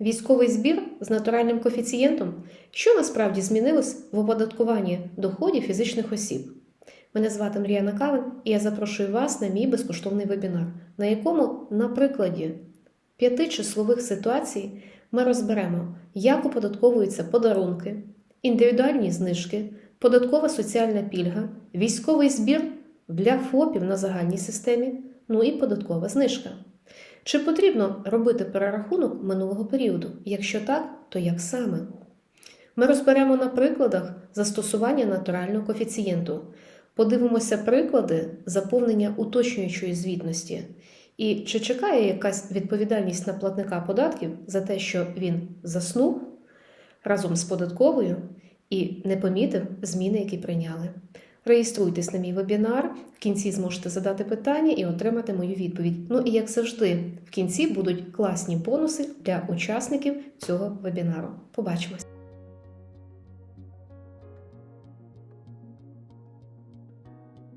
Військовий збір з натуральним коефіцієнтом, що насправді змінилось в оподаткуванні доходів фізичних осіб. Мене звати Мріяна Кавин, і я запрошую вас на мій безкоштовний вебінар, на якому, на прикладі п'яти числових ситуацій, ми розберемо, як оподатковуються подарунки, індивідуальні знижки, податкова соціальна пільга, військовий збір для ФОПів на загальній системі, ну і податкова знижка. Чи потрібно робити перерахунок минулого періоду? Якщо так, то як саме? Ми розберемо на прикладах застосування натурального коефіцієнту. Подивимося приклади заповнення уточнюючої звітності. І чи чекає якась відповідальність на платника податків за те, що він заснув разом з податковою і не помітив зміни, які прийняли? Реєструйтесь на мій вебінар, в кінці зможете задати питання і отримати мою відповідь. Ну і як завжди, в кінці будуть класні бонуси для учасників цього вебінару. Побачимось!